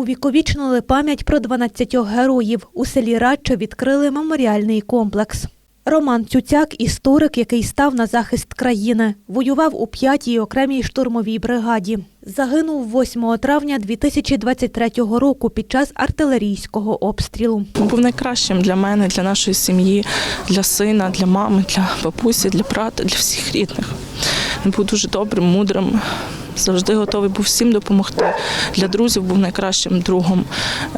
Увіковічнили пам'ять про 12 героїв. У селі Радчо відкрили меморіальний комплекс. Роман Цюцяк – історик, який став на захист країни. Воював у 5-й окремій штурмовій бригаді. Загинув 8 травня 2023 року під час артилерійського обстрілу. Був найкращим для мене, для нашої сім'ї, для сина, для мами, для бабусі, для брата, для всіх рідних. Був дуже добрим, мудрим, завжди готовий був всім допомогти. Для друзів був найкращим другом.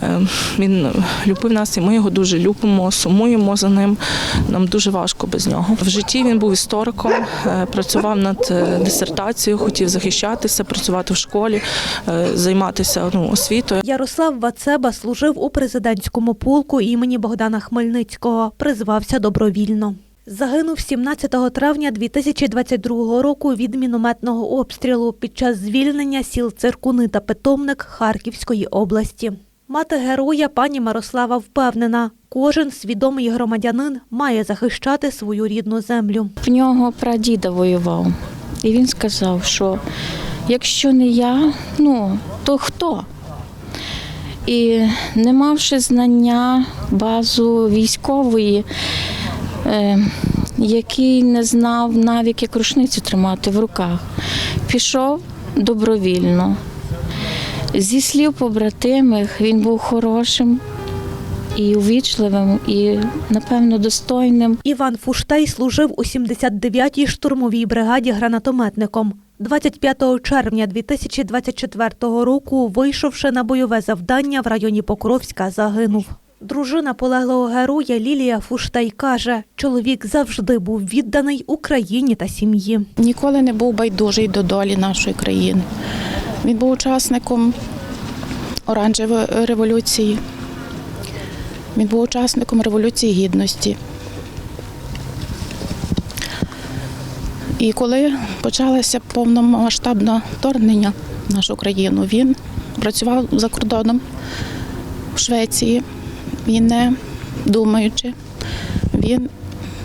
Е, Він любив нас, і ми його дуже любимо, сумуємо за ним. Нам дуже важко без нього. В житті він був істориком, е, працював над е, дисертацією, хотів захищатися, працювати в школі, займатися ну, освітою. Ярослав Вацеба служив у президентському полку імені Богдана Хмельницького. Призвався добровільно. Загинув 17 травня 2022 року від мінометного обстрілу під час звільнення сіл Циркуни та Питомник Харківської області. Мати героя пані Мирослава впевнена, кожен свідомий громадянин має захищати свою рідну землю. В нього прадіда воював. І він сказав, що якщо не я, ну то хто? І не мавши знання, базу військової, який не знав навіть як рушницю тримати в руках, пішов добровільно. Зі слів побратимих, він був хорошим і увічливим, і, напевно, достойним. Іван Фуштей служив у 79-й штурмовій бригаді гранатометником. 25 червня 2024 року, вийшовши на бойове завдання в районі Покровська, загинув. Дружина полеглого героя Лілія Фуштей каже, чоловік завжди був відданий Україні та сім'ї. ніколи не був байдужий до долі нашої країни. Він був учасником оранжевої революції. Він був учасником революції гідності. І коли почалося повномасштабне вторгнення в нашу країну, він працював за кордоном в Швеції. Він не думаючи, він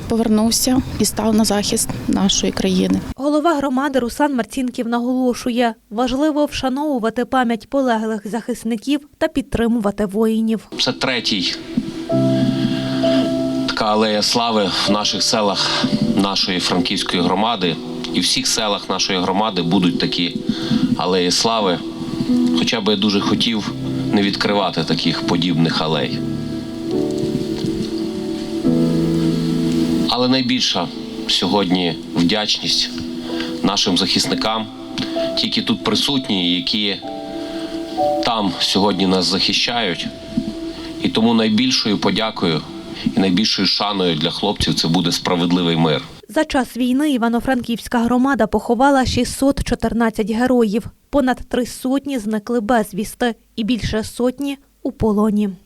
повернувся і став на захист нашої країни. Голова громади Руслан Марцінків наголошує, важливо вшановувати пам'ять полеглих захисників та підтримувати воїнів. Це третій така алея слави в наших селах нашої франківської громади. І в всіх селах нашої громади будуть такі алеї слави. Хоча би я дуже хотів не відкривати таких подібних алей. Але найбільша сьогодні вдячність нашим захисникам, тільки тут присутні, які там сьогодні нас захищають. І тому найбільшою подякою і найбільшою шаною для хлопців це буде справедливий мир. За час війни Івано-Франківська громада поховала 614 героїв. Понад три сотні зникли безвісти і більше сотні у полоні.